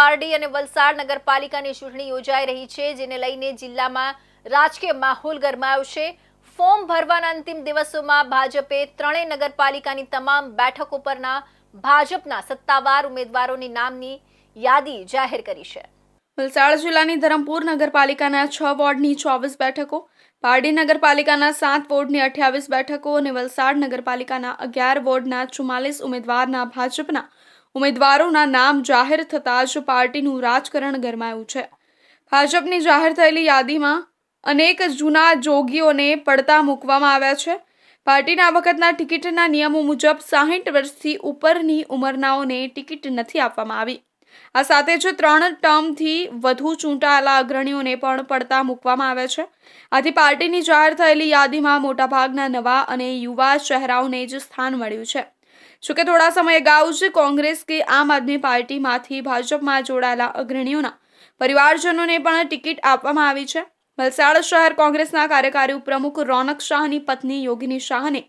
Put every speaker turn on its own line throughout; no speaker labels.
પારડી અને વલસાડ નગરપાલિકાની ચૂંટણી યોજાઈ રહી છે, જેને લઈને જિલ્લામાં રાજકીય માહોલ ગરમાયો છે. ફોર્મ ભરવાના અંતિમ દિવસોમાં ભાજપે ત્રણેય નગરપાલિકાની તમામ બેઠકો પરના ભાજપના સત્તાવાર ઉમેદવારોની નામની યાદી જાહેર કરી છે.
વલસાડ જિલ્લાની ધરમપુર નગરપાલિકાના છ વોર્ડની ચોવીસ બેઠકો, પારડી નગરપાલિકાના સાત વોર્ડની અઠ્યાવીસ બેઠકો અને વલસાડ નગરપાલિકાના અગિયાર વોર્ડના ચુમ્માલીસ ઉમેદવારના ભાજપના ઉમેદવારોના નામ જાહેર થતાં જ પાર્ટીનું રાજકારણ ગરમાયું છે. ભાજપની જાહેર થયેલી યાદીમાં અનેક જૂના જોગીઓને પડતા મૂકવામાં આવ્યા છે. પાર્ટીના વખતના ટિકિટના નિયમો મુજબ સાહીઠ વર્ષથી ઉપરની ઉંમરનાઓને ટિકિટ નથી આપવામાં આવી. આ સાથે જ ત્રણ ટર્મથી વધુ ચૂંટાયેલા અગ્રણીઓને પણ પડતા મૂકવામાં આવ્યા છે. આથી પાર્ટીની જાહેર થયેલી યાદીમાં મોટાભાગના નવા અને યુવા ચહેરાઓને જ સ્થાન મળ્યું છે. જોકે થોડા સમય અગાઉ જ કોંગ્રેસ કે આમ આદમી પાર્ટીમાંથી ભાજપમાં જોડાયેલા અગ્રણીઓના પરિવારજનોને પણ ટિકિટ આપવામાં આવી છે. વલસાડ શહેર કોંગ્રેસના કાર્યકારી પ્રમુખ રોનક શાહની પત્ની યોગિની શાહને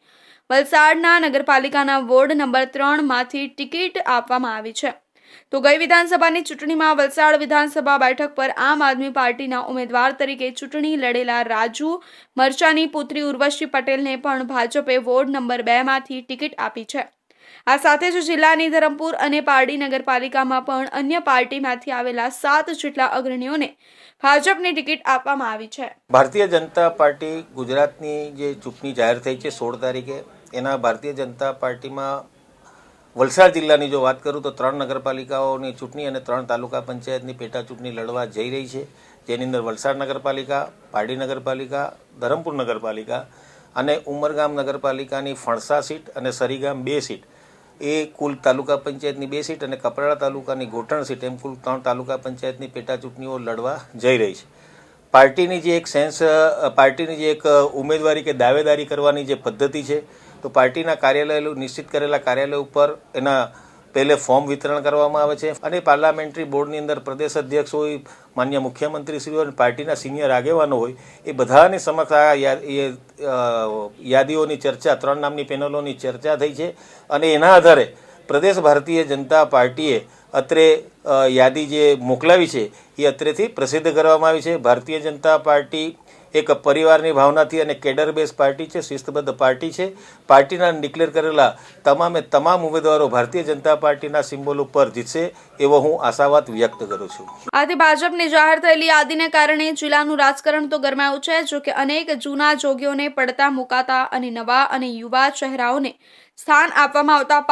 વલસાડના નગરપાલિકાના વોર્ડ નંબર ત્રણમાંથી ટિકિટ આપવામાં આવી છે. તો ગઈ વિધાનસભાની ચૂંટણીમાં વલસાડ વિધાનસભા બેઠક પર આમ આદમી પાર્ટીના ઉમેદવાર તરીકે ચૂંટણી લડેલા રાજુ મરચાની પુત્રી ઉર્વશી પટેલને પણ ભાજપે વોર્ડ નંબર બેમાંથી ટિકિટ આપી છે. આ સાથે જ જિલ્લાની ધરમપુર અને પારડી નગરપાલિકામાં પણ અન્ય પાર્ટીમાંથી આવેલા સાત જેટલા અગ્રણીઓને ભાજપની ટિકિટ આપવામાં આવી છે.
ભારતીય જનતા પાર્ટી ગુજરાતની જે ચૂંટણી જાહેર થઈ છે સોળ તારીખે, એના ભારતીય જનતા પાર્ટીમાં વલસાડ જિલ્લાની જો વાત કરું તો ત્રણ નગરપાલિકાઓની ચૂંટણી અને ત્રણ તાલુકા પંચાયતની પેટા ચૂંટણી લડવા જઈ રહી છે. જેની અંદર વલસાડ નગરપાલિકા, પારડી નગરપાલિકા, ધરમપુર નગરપાલિકા અને ઉમરગામ નગરપાલિકાની ફણસા સીટ અને સરીગામ બે સીટ. એ કુલ તાલુકા પંચાયતની બે સીટ અને કપરાડા તાલુકાની ગોઠણ સીટ, એમ કુલ ત્રણ તાલુકા પંચાયતની પેટા ચૂંટણીઓ લડવા જઈ રહી છે. પાર્ટીની જે એક સેન્સ પાર્ટીની જે એક ઉમેદવારી કે દાવેદારી કરવાની જે પદ્ધતિ છે, તો પાર્ટીના કાર્યાલય નિશ્ચિત કરેલા કાર્યાલય ઉપર એના પહેલે ફોર્મ વિતરણ કરવામાં આવે છે અને પાર્લામેન્ટરી બોર્ડની અંદર પ્રદેશ અધ્યક્ષ હોય, માન્ય મુખ્યમંત્રીશ્રીઓ અને પાર્ટીના સિનિયર આગેવાનો હોય, એ બધાની સમક્ષ આ યાદીઓની ચર્ચા, ત્રણ નામની પેનલોની ચર્ચા થઈ છે અને એના આધારે પ્રદેશ ભારતીય જનતા પાર્ટીએ અત્રે યાદી જે મોકલાવી છે, એ અત્રેથી પ્રસિદ્ધ કરવામાં આવી છે. ભારતીય જનતા પાર્ટી એક પરિવારની ભાવનાથી અને કેડર બેઝ પાર્ટી છે, શિસ્તબદ્ધ પાર્ટી છે. પાર્ટીના ડિક્લેર કરેલા તમામે તમામ ઉમેદવારો ભારતીય જનતા પાર્ટીના સિમ્બોલ ઉપર જીતશે એવો હું આશાવાદ વ્યક્ત કરું છું.
આથી ભાજપની જાહેર થયેલી યાદીને કારણે જિલ્લાનું રાજકારણ તો ગરમાયું છે, જો કે અનેક જૂના જોગીઓને પડતા મુકાતા અને નવા અને યુવા ચહેરાઓને સ્થાન આપવામાં આવતા